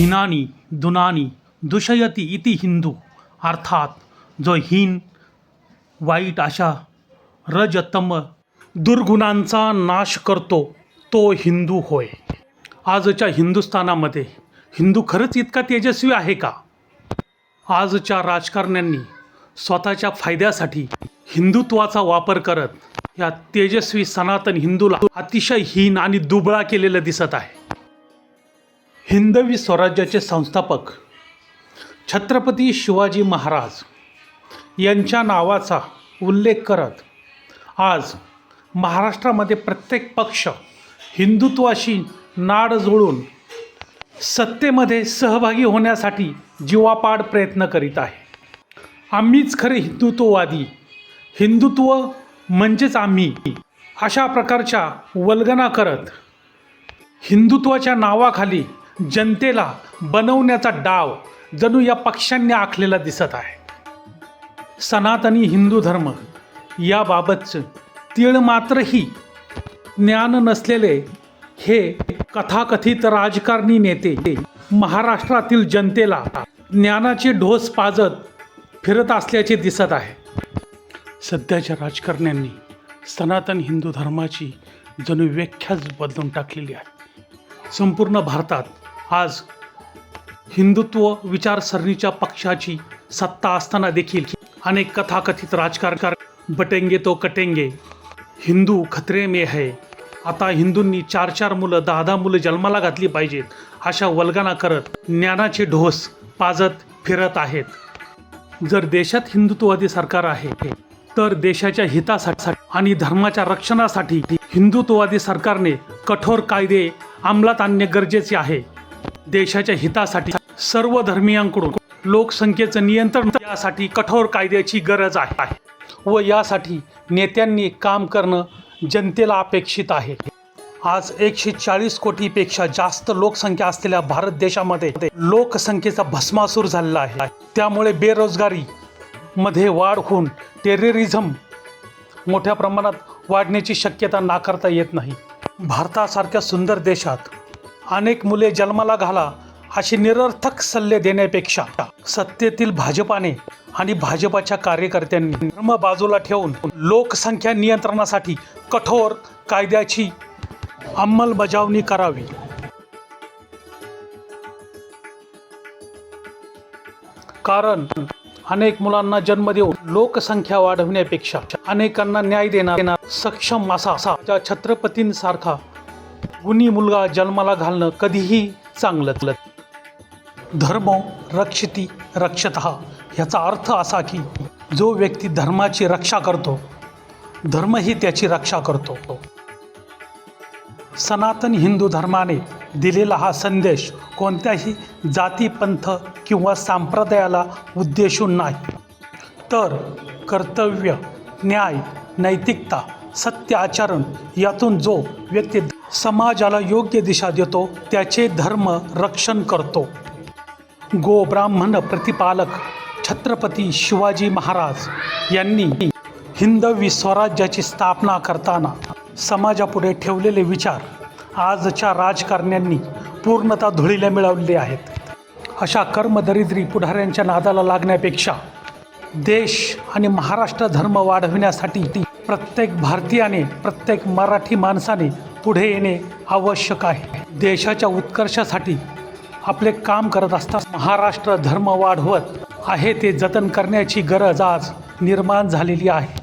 हिनानी दुनानी दुषयती इति हिंदू अर्थात जो हीन वाईट अशा रजतम दुर्गुणांचा नाश करतो तो हिंदू होय। आजच्या हिंदुस्थानामध्ये हिंदू खरंच इतका तेजस्वी आहे का? आजच्या राजकारण्यांनी स्वतःच्या फायद्यासाठी हिंदुत्वाचा वापर करत या तेजस्वी सनातन हिंदूला अतिशय हीन आणि दुबळा केलेलं दिसत आहे. हिंदवी स्वराज्याचे संस्थापक छत्रपती शिवाजी महाराज यांच्या नावाचा उल्लेख करत आज महाराष्ट्रामध्ये प्रत्येक पक्ष हिंदुत्वाशी नाड जोडून सत्तेमध्ये सहभागी होण्यासाठी जीवापाड प्रयत्न करीत आहे. आम्हीच खरे हिंदुत्ववादी. हिंदुत्व म्हणजेच आम्ही. अशा प्रकारच्या वल्गना करत हिंदुत्वाच्या नावाखाली जनतेला बनवण्याचा डाव जणू या पक्षांनी आखलेला दिसत आहे. सनातनी हिंदू धर्म याबाबतचं तीळ मात्रही ज्ञान नसलेले हे कथाकथित राजकारणी नेते महाराष्ट्रातील जनतेला ज्ञानाचे ढोस पाजत फिरत असल्याचे दिसत आहे. सध्याच्या राजकारण्यांनी सनातन हिंदू धर्माची जणू व्याख्याच बदलून टाकलेली आहे. संपूर्ण भारतात आज हिंदुत्व विचारसरणीच्या पक्षाची सत्ता असताना देखील अनेक कथाकथित राजकारण बटेंगे तो कटेंगे. हिंदू खतरे में है. आता हिंदूंनी चार चार मुलं दहा दहा मुलं जन्माला घातली पाहिजेत अशा वल्गना करत ज्ञानाचे ढोस पाजत फिरत आहेत. जर देशात हिंदुत्ववादी सरकार आहे तर देशाच्या हितासाठी आणि धर्माच्या रक्षणासाठी हिंदुत्ववादी सरकारने कठोर कायदे अंमलात आणणे गरजेचे आहे. देशाच्या हितासाठी सर्व धर्मियांकडून लोकसंख्येचं नियंत्रण यासाठी कठोर कायद्याची गरज आहे. व यासाठी नेत्यांनी काम करणं जनतेला अपेक्षित आहे. आज एकशे चाळीस कोटीपेक्षा जास्त लोकसंख्या असलेल्या भारत देशामध्ये लोकसंख्येचा भस्मासूर झालेला आहे. त्यामुळे बेरोजगारी मध्ये वाढ होऊन टेररिझम मोठ्या प्रमाणात वाढण्याची शक्यता नाकारता येत नाही. भारतासारख्या सुंदर देशात अनेक मुले जन्माला घाला असे निरर्थक सल्ले देण्यापेक्षा सत्तेतील भाजपाने आणि भाजपाच्या कार्यकर्त्यांनी धर्म बाजूला ठेवून लोकसंख्या नियंत्रणासाठी कठोर कायद्याची अंमलबजावणी करावी. कारण अनेक मुलांना जन्म देऊन लोकसंख्या वाढवण्यापेक्षा अनेकांना न्याय देणार सक्षम असा असा त्या छत्रपतींसारखा गुणी मुलगा जन्माला घालणं कधीही चांगलं धर्म रक्षिती रक्षत ह्याचा अर्थ असा की जो व्यक्ती धर्माची रक्षा करतो धर्मही त्याची रक्षा करतो. सनातन हिंदू धर्माने दिलेला हा संदेश कोणत्याही जाती पंथ किंवा संप्रदायाला उद्देशून नाही. तर कर्तव्य न्याय नैतिकता सत्य आचरण यातून जो व्यक्ती समाजाला योग्य दिशा देतो त्याचे धर्म रक्षण करतो. गो ब्राह्मण प्रतिपालक छत्रपती शिवाजी महाराज यांनी हिंदवी स्वराज्याची स्थापना करताना समाजापुढे ठेवलेले विचार आजच्या राजकारण्यांनी पूर्णतः धुळीला मिळवलेले आहेत. अशा कर्मदरिद्री पुढाऱ्यांच्या नादाला लागण्यापेक्षा देश आणि महाराष्ट्र धर्म वाढविण्यासाठी प्रत्येक भारतीयाने प्रत्येक मराठी माणसाने पुढे येणे आवश्यक आहे. देशाच्या उत्कर्षासाठी आपले काम करत असताना महाराष्ट्र धर्म वाढवत आहे ते जतन करण्याची गरज आज निर्माण झालेली आहे.